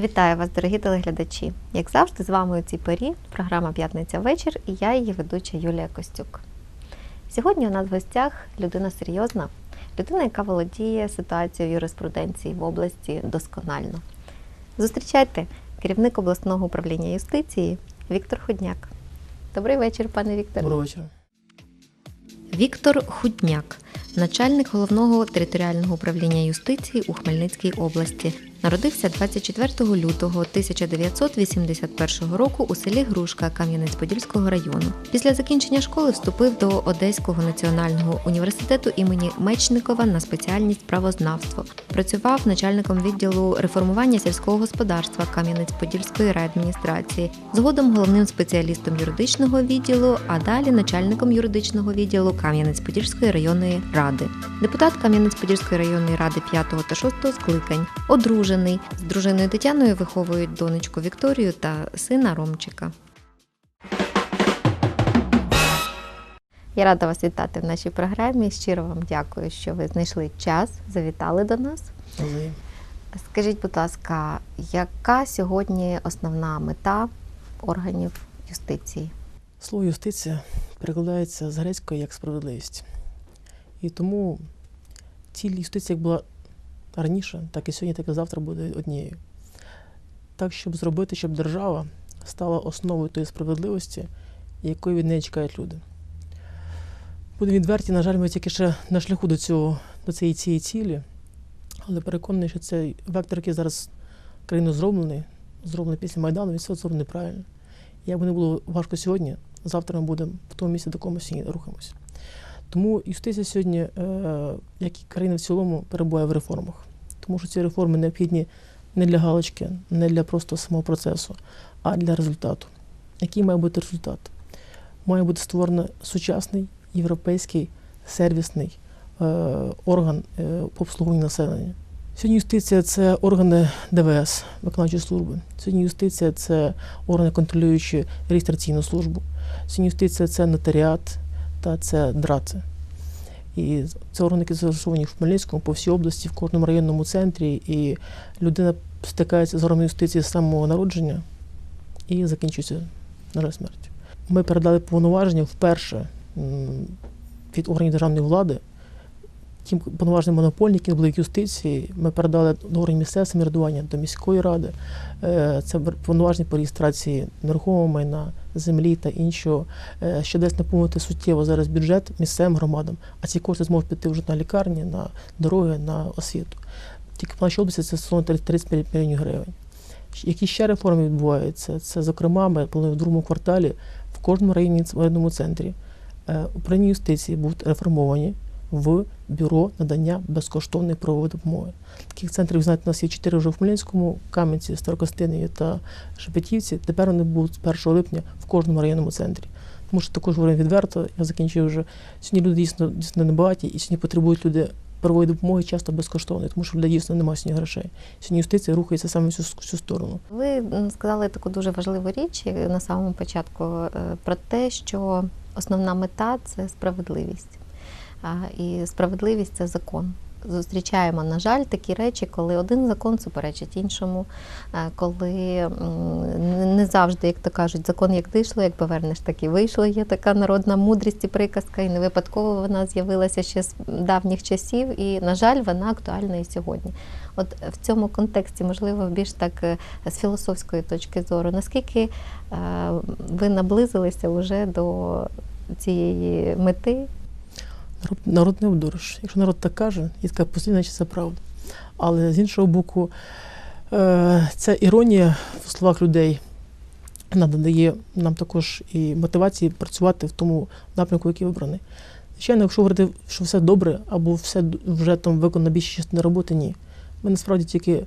Вітаю вас, дорогі телеглядачі. Як завжди, з вами у цій порі програма П'ятниця вечір і я, її ведуча Юлія Костюк. Сьогодні у нас в гостях людина серйозна, людина, яка володіє ситуацією юриспруденції в області досконально. Зустрічайте керівник обласного управління юстиції Віктор Худняк. Добрий вечір, пане Вікторе. Доброго вечора. Віктор Худняк, начальник головного територіального управління юстиції у Хмельницькій області. Народився 24 лютого 1981 року у селі Грушка Кам'янець-Подільського району. Після закінчення школи вступив до Одеського національного університету імені Мечникова на спеціальність правознавство. Працював начальником відділу реформування сільського господарства Кам'янець-Подільської райадміністрації, згодом головним спеціалістом юридичного відділу, а далі начальником юридичного відділу Кам'янець-Подільської районної ради. Депутат Кам'янець-Подільської районної ради 5 та 6 скликань, одружений з дружиною Тетяною виховують донечку Вікторію та сина Ромчика. Я рада вас вітати в нашій програмі. Щиро вам дякую, що ви знайшли час, завітали до нас. Взаєм. Скажіть, будь ласка, яка сьогодні основна мета органів юстиції? Слово юстиція перекладається з грецької як справедливість. І тому ціль юстиції була раніше, так і сьогодні, так і завтра буде однією. Так, щоб зробити, щоб держава стала основою тої справедливості, якої від неї чекають люди. Будемо відверті, на жаль, ми тільки ще на шляху до, цього, до цієї, цієї цілі, але переконаний, що цей вектор, який зараз країну зроблений, зроблений після Майдану, він все зроблений правильно. Як би не було важко сьогодні, завтра ми будемо в тому місці, до сьогодні рухаємося. Тому юстиція сьогодні, е, як і країна в цілому, перебуває в реформах. Тому що ці реформи необхідні не для галочки, не для просто самого процесу, а для результату. Який має бути результат? Має бути створено сучасний європейський сервісний е, орган е, по обслуговуванню населення. Сьогодні юстиція це органи ДВС, виконавчої служби. Сьогодні юстиція це органи, контролюючі реєстраційну службу. Сьогодні юстиція це нотаріат та це драти. І це органи, які в Хмельницькому, по всій області, в кожному районному центрі. І людина стикається з органом юстиції з самого народження і закінчується, на смертю. Ми передали повноваження вперше від органів державної влади ті повноважені монопольні, які були в юстиції, ми передали до органів місцевого самоврядування, до міської ради. Е, Це повноваження по реєстрації нерухомого майна, землі та іншого, е, що дасть наповнити суттєво зараз бюджет місцевим громадам, а ці кошти зможуть піти вже на лікарні, на дороги, на освіту. Тільки в нашій області це стосовно 35 мільйонів гривень. Які ще реформи відбуваються? Це, зокрема, ми в другому кварталі в кожному районі районному центрі е, управління юстиції будуть реформовані в бюро надання безкоштовної правової допомоги. Таких центрів, знаєте, у нас є чотири вже в Хмельницькому, Кам'янці, Старокостинові та Шепетівці. Тепер вони будуть з 1 липня в кожному районному центрі. Тому що також говоримо відверто, я закінчив вже. Сьогодні люди дійсно дійсно небагаті, і сьогодні потребують люди правової допомоги часто безкоштовної, тому що людей дійсно немає сьогодні грошей. Сьогодні юстиція рухається саме в цю, в цю сторону. Ви сказали таку дуже важливу річ на самому початку е, про те, що основна мета це справедливість. І справедливість це закон. Зустрічаємо, на жаль, такі речі, коли один закон суперечить іншому, е, коли не- не завжди, як то кажуть, закон як дійшло, як повернеш, так і вийшло. Є така народна мудрість і приказка, і не випадково вона з'явилася ще з давніх часів, і, на жаль, вона актуальна і сьогодні. От в цьому контексті, можливо, більш так е, з філософської точки зору, наскільки е, ви наблизилися вже до цієї мети? Народ, народ не обдуриш. Якщо народ так каже, і така постійно, значить це правда. Але з іншого боку, е, ця іронія в словах людей надає нам також і мотивації працювати в тому напрямку, який вибраний. Звичайно, якщо говорити, що все добре, або все вже там виконана більша частина роботи, ні. Ми насправді тільки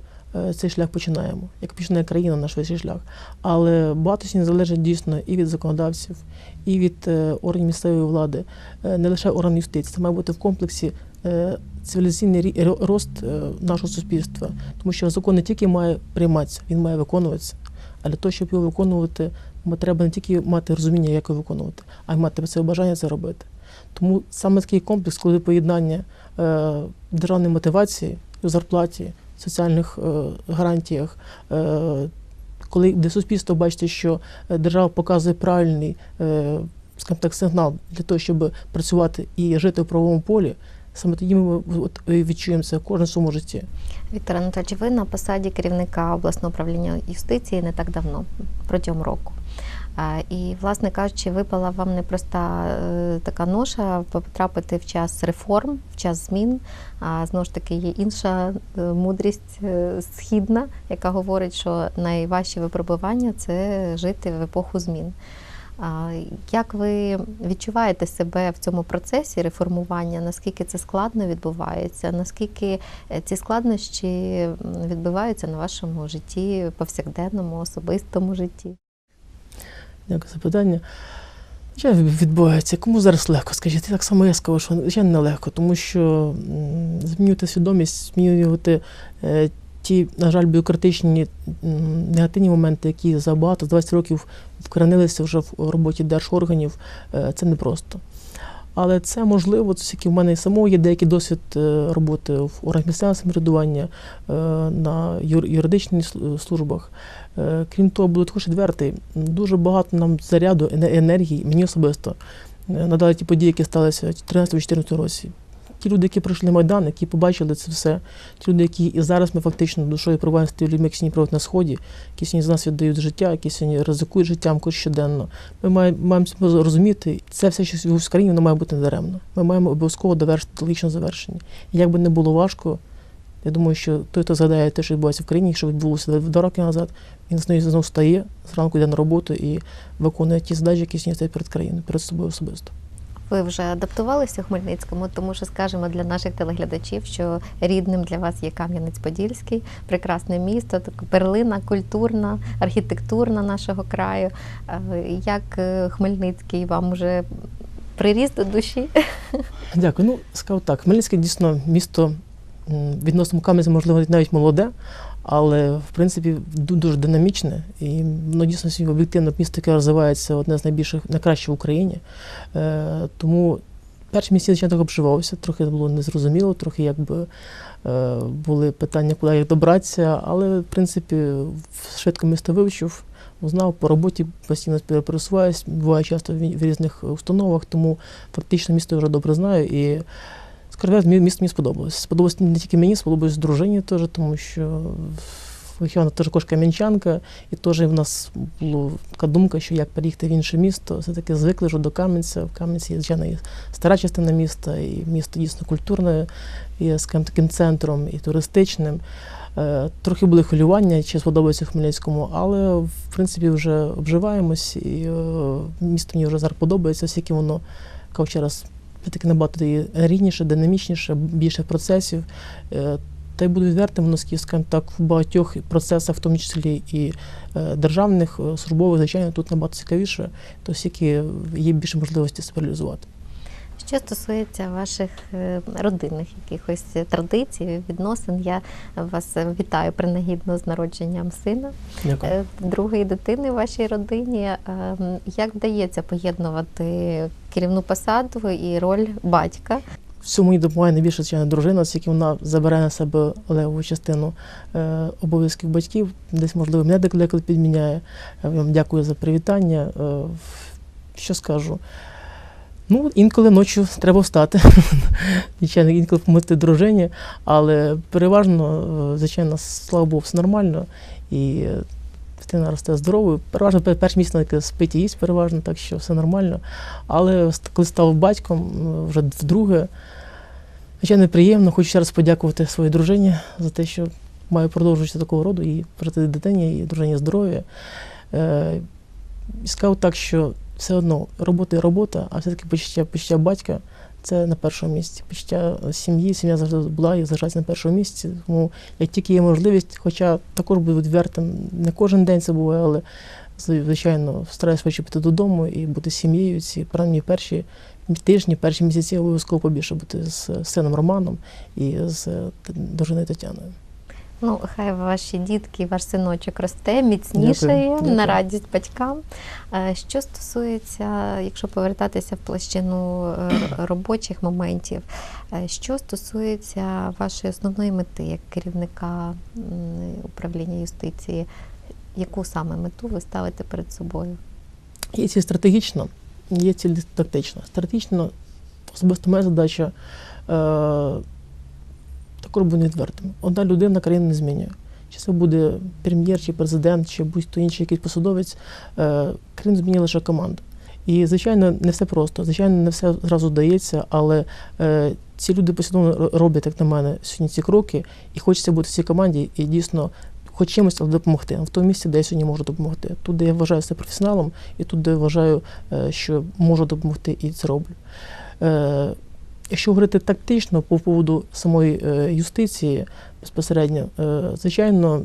цей шлях починаємо, як починає країна наш весь шлях. Але багато сьогодні залежить дійсно і від законодавців, і від е, органів місцевої влади, е, не лише орган юстиції. Це має бути в комплексі е, цивілізаційний рост е, нашого суспільства. Тому що закон не тільки має прийматися, він має виконуватися. А для того, щоб його виконувати, треба не тільки мати розуміння, як його виконувати, а й мати це бажання це робити. Тому саме такий комплекс, коли поєднання е, державної мотивації у зарплаті, соціальних е, гарантіях. Е, коли де суспільство бачите, що е, держава показує правильний скажімо так, сигнал для того, щоб працювати і жити в правовому полі, саме тоді ми відчуємо це кожен в своєму житті. Віктор Анатольович, ви на посаді керівника обласного управління юстиції не так давно, протягом року. І, власне кажучи, випала вам непроста е, така ноша потрапити в час реформ, в час змін. А знову ж таки є інша е, мудрість е, східна, яка говорить, що найважчі випробування це жити в епоху змін. Як ви відчуваєте себе в цьому процесі реформування? Наскільки це складно відбувається? Наскільки ці складнощі відбуваються на вашому житті, повсякденному, особистому житті? Дякую за питання. Я відбувається. Кому зараз легко? Скажіть, так само я скажу, що не легко, тому що змінювати свідомість, змінювати е, ті, на жаль, бюрократичні негативні моменти, які за багато, за 20 років вкоренилися вже в роботі держорганів, е, це непросто. Але це можливо, оскільки в мене і самого є деякий досвід е, роботи в органах місцевого самоврядування, е, на юр- юридичних службах. Е, Крім того, буду також відвертий, дуже багато нам заряду ене- енергії, мені особисто, надали ті події, які сталися в 2013-2014 році. Ті люди, які пройшли Майдан, які побачили це все, ті люди, які і зараз ми фактично душою проваємо з тими людьми, які сьогодні проводять на сході, які сьогодні з нас віддають життя, які сьогодні ризикують життям кожен щоденно. Ми маємо, розуміти, це все, що в країні, воно має бути недаремно. Ми маємо обов'язково довершити логічне завершення. І як би не було важко, я думаю, що той, хто згадає те, що відбувається в країні, що відбулося два роки назад, він знову встає, зранку йде на роботу і виконує ті задачі, які стоять перед країною, перед собою особисто. Ви вже адаптувалися у Хмельницькому, тому що скажемо для наших телеглядачів, що рідним для вас є Кам'янець-Подільський, прекрасне місто, така перлина культурна, архітектурна нашого краю. Е, Як е, Хмельницький вам уже приріс до душі? Дякую. Ну, скажу так, Хмельницьке дійсно місто відносно Кам'янця, можливо, навіть молоде, але в принципі дуже динамічне. І воно дійсно сьогодні об'єктивно місто, яке розвивається одне з найбільших, найкраще в Україні. Е, тому перші місяці звичайно трохи обживався, трохи було незрозуміло, трохи якби. е, Були питання, куди як добратися, але в принципі швидко місто вивчив, узнав по роботі, постійно пересуваюсь, буваю часто в різних установах, тому фактично місто вже добре знаю. І скажу, місто мені сподобалось. Сподобалось не тільки мені, сподобалось дружині теж, тому що вона теж також кам'янчанка, і теж в нас була така думка, що як переїхати в інше місто, все-таки звикли вже до Кам'янця. В Кам'янці, є, звичайно, і стара частина міста, і місто дійсно культурне, і скажімо, таким центром, і туристичним. Е, Трохи були хвилювання, чи сподобається Хмельницькому, але в принципі вже обживаємось, і е, місто мені вже зараз подобається, оскільки воно, ще раз, таки набагато рідніше, динамічніше, більше процесів. Е, Та й буду відвертим, воно скажімо так, в багатьох процесах, в тому числі і е, державних, е, службових, звичайно, тут набагато цікавіше, то оскільки є більше можливості себе реалізувати. Що стосується ваших е, родинних якихось традицій, відносин, я вас вітаю принагідно з народженням сина. Дякую. Е, другої дитини в вашій родині. Ем, Як вдається поєднувати керівну посаду і роль батька? В цьому допомагає найбільше звичайно дружина, оскільки вона забирає на себе левову частину е, обов'язків батьків, десь, можливо, мене деколи підміняє. Я вам дякую за привітання. Е, що скажу? Ну, інколи ночі треба встати. Звичайно, інколи помити дружині, але переважно, е, звичайно, слава Богу, все нормально. І е, дитина росте здоровою. Переважно пер- перші місяці спить і їсть переважно, так що все нормально. Але коли став батьком, е, вже вдруге, звичайно, приємно. Хочу ще раз подякувати своїй дружині за те, що маю продовжувати такого роду і прожити дитині, і дружині здоров'я. І сказав так, що все одно робота і робота, а все-таки почуття, почуття батька це на першому місці. Почуття сім'ї, сім'я завжди була і залишається на першому місці. Тому як тільки є можливість, хоча також буду відвертим, не кожен день це буває, але звичайно стараюся швидше піти додому і бути сім'єю. Ці принаймні перші тижні, перші місяці обов'язково побільше бути з сином Романом і з дружиною Тетяною. Ну, хай ваші дітки, ваш синочок росте, міцнішає на радість батькам. Е, Що стосується, якщо повертатися в площину е, робочих моментів, е, що стосується вашої основної мети як керівника управління юстиції, яку саме мету ви ставите перед собою? Є ціль стратегічна, є ціль тактична. Стратегічно, особисто моя задача е, також буде відвертим. Одна людина країну не змінює. Чи це буде прем'єр, чи президент, чи будь-хто інший якийсь посадовець, е, країну змінює лише команда. І, звичайно, не все просто. Звичайно, не все зразу вдається, але е, ці люди послідовно роблять, як на мене, сьогодні ці кроки, і хочеться бути в цій команді і дійсно хоч чимось але допомогти. В тому місці, де я сьогодні можу допомогти. Тут, де я вважаю себе професіоналом, і тут, де я вважаю, е, що можу допомогти і це роблю. Якщо говорити тактично по поводу самої е, юстиції безпосередньо, е, звичайно,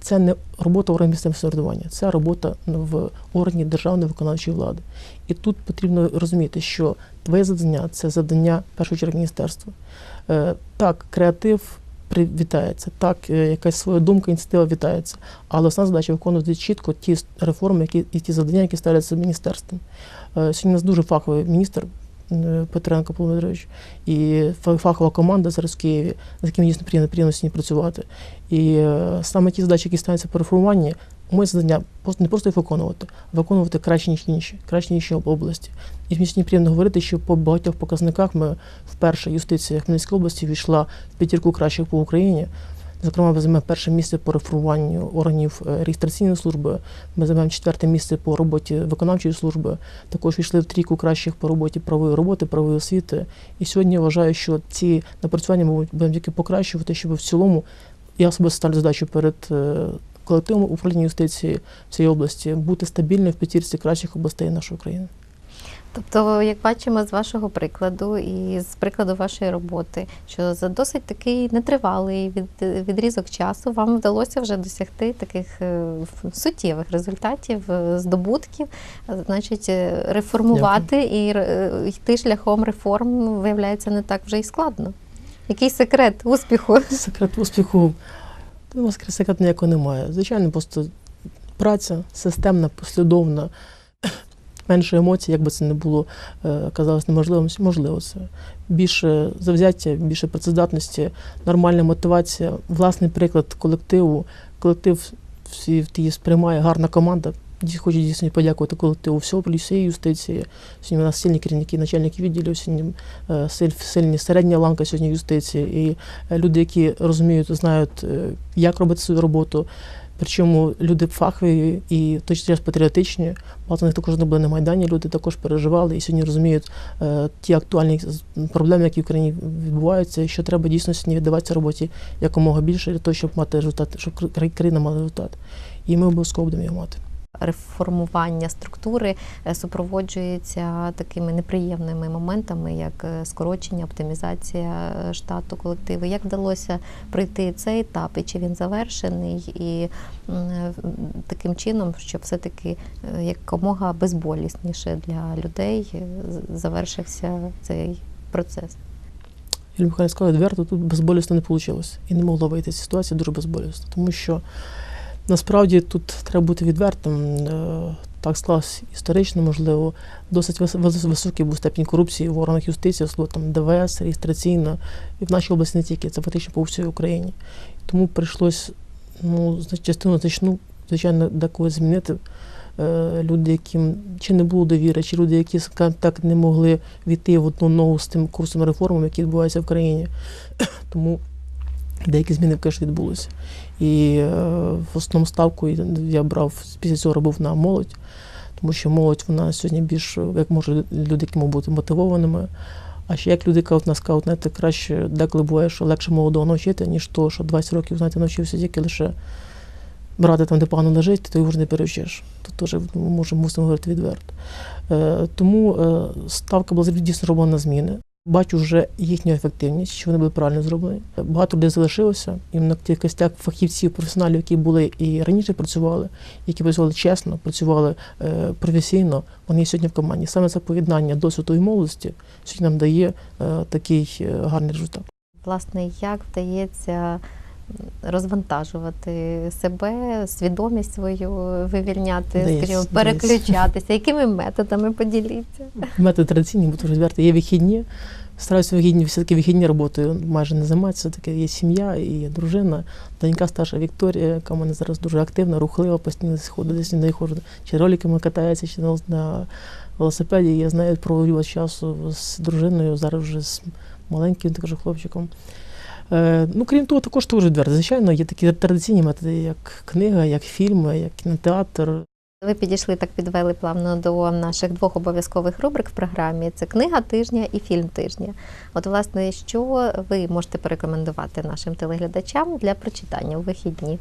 це не робота органів місцевого самоврядування, це робота в органі державної виконавчої влади. І тут потрібно розуміти, що твоє завдання це завдання в першу чергу міністерства. Е, Так, креатив вітається, так, якась своя думка, ініціатива вітається. Але основна задача виконувати чітко ті реформи, які і ті завдання, які ставляться міністерством. Сьогодні у нас дуже фаховий міністр Петренко Павло і фахова команда зараз в Києві, з якими дійсно приємно, приємно сьогодні працювати. І е, саме ті задачі, які ставляться по реформуванні, моє завдання не просто їх виконувати, а виконувати краще, ніж інші, краще, ніж області. І мені сьогодні приємно говорити, що по багатьох показниках ми вперше юстиція Хмельницької області війшла в п'ятірку кращих по Україні. Зокрема, ми займемо перше місце по реформуванню органів е, реєстраційної служби. Ми займемо четверте місце по роботі виконавчої служби. Також війшли в трійку кращих по роботі правової роботи, правової освіти. І сьогодні я вважаю, що ці напрацювання ми будемо тільки покращувати, щоб в цілому я особисто ставлю задачу перед е, колективом управління юстиції в цій області бути стабільною в п'ятірці кращих областей нашої країни. Тобто, як бачимо з вашого прикладу і з прикладу вашої роботи, що за досить такий нетривалий від, відрізок часу вам вдалося вже досягти таких е, суттєвих результатів, е, здобутків, значить, е, реформувати і е, йти шляхом реформ ну, виявляється не так вже й складно. Який секрет успіху? Секрет успіху, ну, секрету ніякого немає. Звичайно, просто праця системна, послідовна, менше емоцій, як би це не було, е, казалось неможливим, можливо це. Більше завзяття, більше працездатності, нормальна мотивація, власний приклад колективу. Колектив всі її сприймає, гарна команда. Хочу дійсно подякувати колективу всього всієї юстиції. Сьогодні у нас сильні керівники, начальники відділів, сьогодні е, силь- сильні середня ланка сьогодні юстиції. І е, люди, які розуміють, знають, як робити свою роботу. Причому люди фахові і в той час патріотичні. Багато них також не були на Майдані, люди також переживали і сьогодні розуміють е, ті актуальні проблеми, які в країні відбуваються, і що треба дійсно сьогодні віддаватися роботі якомога більше для того, щоб мати результат, щоб країна мала результат. І ми обов'язково будемо його мати. Реформування структури е, супроводжується такими неприємними моментами, як е, скорочення, оптимізація е, штату колективу. Як вдалося пройти цей етап, і чи він завершений, і таким чином, щоб все-таки якомога безболісніше для людей завершився цей процес. Сказала відверто, тут безболісно не вийшло. І не могло вийти з ситуації дуже безболісно. Тому що насправді тут треба бути відвертим. Е, Так склалось історично, можливо, досить вис- вис- високий був степінь корупції в органах юстиції, там ДВС, реєстраційно, і в нашій області не тільки, це фактично по всій Україні. Тому прийшлось ну, частину значну, звичайно, деколи змінити. Е, Люди, яким чи не було довіри, чи люди, які так не могли війти в одну ногу з тим курсом реформ, які відбуваються в країні. Тому деякі зміни конечно, відбулися. І е, в основному ставку я брав після цього робив на молодь, тому що молодь вона сьогодні більш як може люди, які можуть бути мотивованими. А ще як люди кажуть, нас кажуть, краще деколи буває, що легше молодого навчити, ніж то, що 20 років знаєте, навчився тільки лише брати там, де погано лежить, ти його вже не перевчиш. Тут теж ми можемо мусимо говорити відверто. Е, тому е, ставка була дійсно роблена на зміни. Бачу вже їхню ефективність, що вони були правильно зроблені. Багато людей залишилося, і на тих костях фахівців, професіоналів, які були і раніше працювали, які працювали чесно, працювали е, професійно, вони сьогодні в команді. Саме це поєднання досвіду і молодості сьогодні нам дає е, такий е, гарний результат. Власне, як вдається розвантажувати себе, свідомість свою вивільняти, Десь, скажімо, десь. переключатися? Якими методами поділіться? Метод традиційний, буду відверто, є вихідні. Стараюся вихідні, все-таки вихідні роботою майже не займатися. Таке є сім'я і є дружина. Донька старша Вікторія, яка в мене зараз дуже активна, рухлива, постійно сходить, десь не ходжу, чи роликами катається, чи на, на велосипеді. Я знаю, проводю часу з дружиною, зараз вже з маленьким також хлопчиком. Е, ну, крім того, також дуже відверто. Звичайно, є такі традиційні методи, як книга, як фільми, як кінотеатр. Ви підійшли так підвели плавно до наших двох обов'язкових рубрик в програмі: це книга тижня і фільм тижня. От, власне, що ви можете порекомендувати нашим телеглядачам для прочитання у вихідні?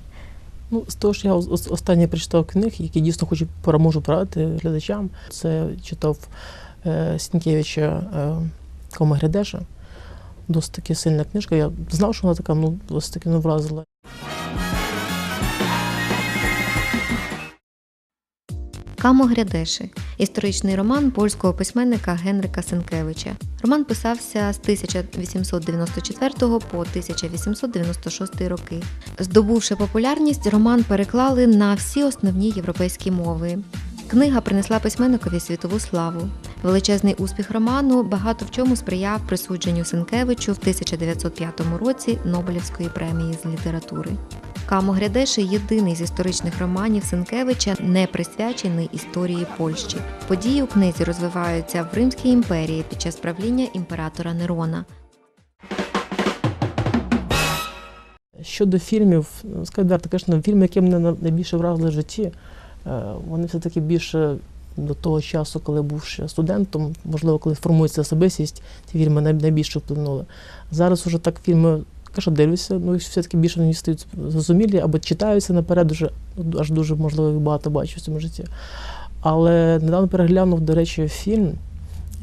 Ну, з того ж я ос- ос- останнє прочитав книг, які дійсно хочу можу порадити глядачам. Це читав е, Сінкевича е, Кома Грядеша. Досить таки сильна книжка. Я знав, що вона така, ну, досить таки не вразила. Камо Грядеши історичний роман польського письменника Генрика Сенкевича. Роман писався з 1894 по 1896 роки. Здобувши популярність, роман переклали на всі основні європейські мови. Книга принесла письменникові світову славу. Величезний успіх роману багато в чому сприяв присудженню Сенкевичу в 1905 році Нобелівської премії з літератури. Камо Грядеши єдиний з історичних романів Сенкевича, не присвячений історії Польщі. Події у книзі розвиваються в Римській імперії під час правління імператора Нерона. Щодо фільмів, ну, скажу звісно, фільми, які мене найбільше вразили в житті, е, вони все-таки більше до того часу, коли був ще студентом, можливо, коли формується особистість, ці фільми найбільше вплинули. Зараз уже так фільми, що дивлюся, ну і все-таки більше мені стають зрозумілі або читаються наперед, уже, ну, аж дуже можливо багато бачу в цьому житті. Але недавно переглянув, до речі, фільм,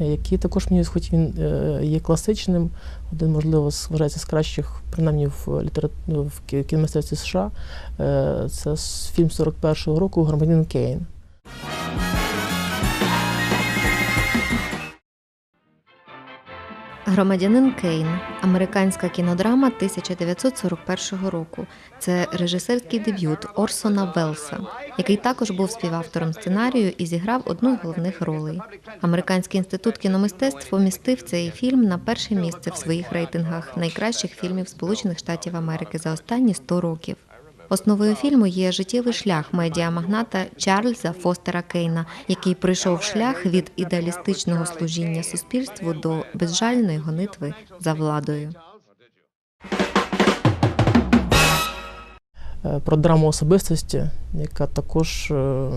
е, який також мені хоч він е, є класичним, один, можливо, вважається з кращих, принаймні в літера... ну, в кіномистецтві США. Е, Це фільм 41-го року Громадянин Кейн. Громадянин Кейн американська кінодрама 1941 року. Це режисерський дебют Орсона Велса, який також був співавтором сценарію і зіграв одну з головних ролей. Американський інститут кіномистецтв помістив цей фільм на перше місце в своїх рейтингах найкращих фільмів Сполучених Штатів Америки за останні 100 років. Основою фільму є життєвий шлях медіамагната Чарльза Фостера Кейна, який пройшов шлях від ідеалістичного служіння суспільству до безжальної гонитви за владою. Е, Про драму особистості, яка також е,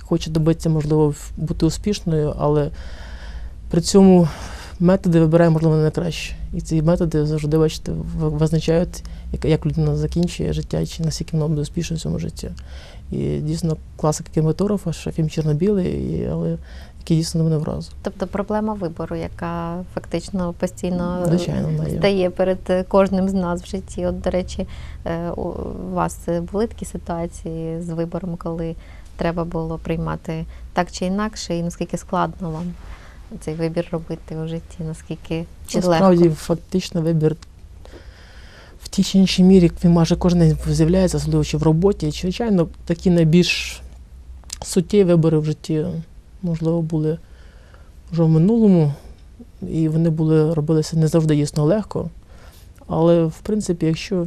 хоче добитися, можливо, бути успішною, але при цьому методи вибирає, можливо, не найкраще. І ці методи завжди, бачите, визначають, як, як людина закінчує життя, чи наскільки вона буде успішна в цьому житті. І дійсно класика кінематографа, ще фільм Чорнобілий, але який дійсно мене вразив. Тобто проблема вибору, яка фактично постійно Звичайно, стає перед кожним з нас в житті. От, до речі, е, у вас були такі ситуації з вибором, коли треба було приймати так чи інакше, і наскільки складно вам цей вибір робити у житті, наскільки чи Насправді, легко? фактично, вибір в тій чи іншій мірі він майже кожен день з'являється, особливо чи в роботі. І, звичайно, такі найбільш суттєві вибори в житті, можливо, були вже в минулому, і вони були, робилися не завжди дійсно легко. Але, в принципі, якщо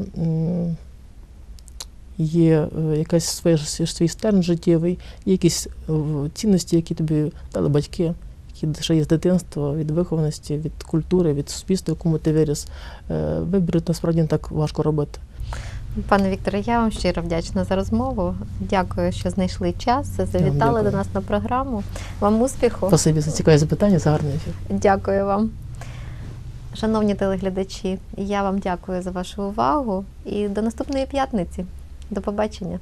є е, якась своя, свій стерн життєвий, є якісь е, цінності, які тобі дали батьки, ще є з дитинства, від вихованості, від культури, від суспільства, якому ти виріс. Е, Вибір насправді не так важко робити. Пане Вікторе, я вам щиро вдячна за розмову. Дякую, що знайшли час, завітали дякую. до нас на програму. Вам успіху. Спасибі за цікаві запитання, за гарний ефір. Дякую вам. Шановні телеглядачі, я вам дякую за вашу увагу і до наступної п'ятниці. До побачення.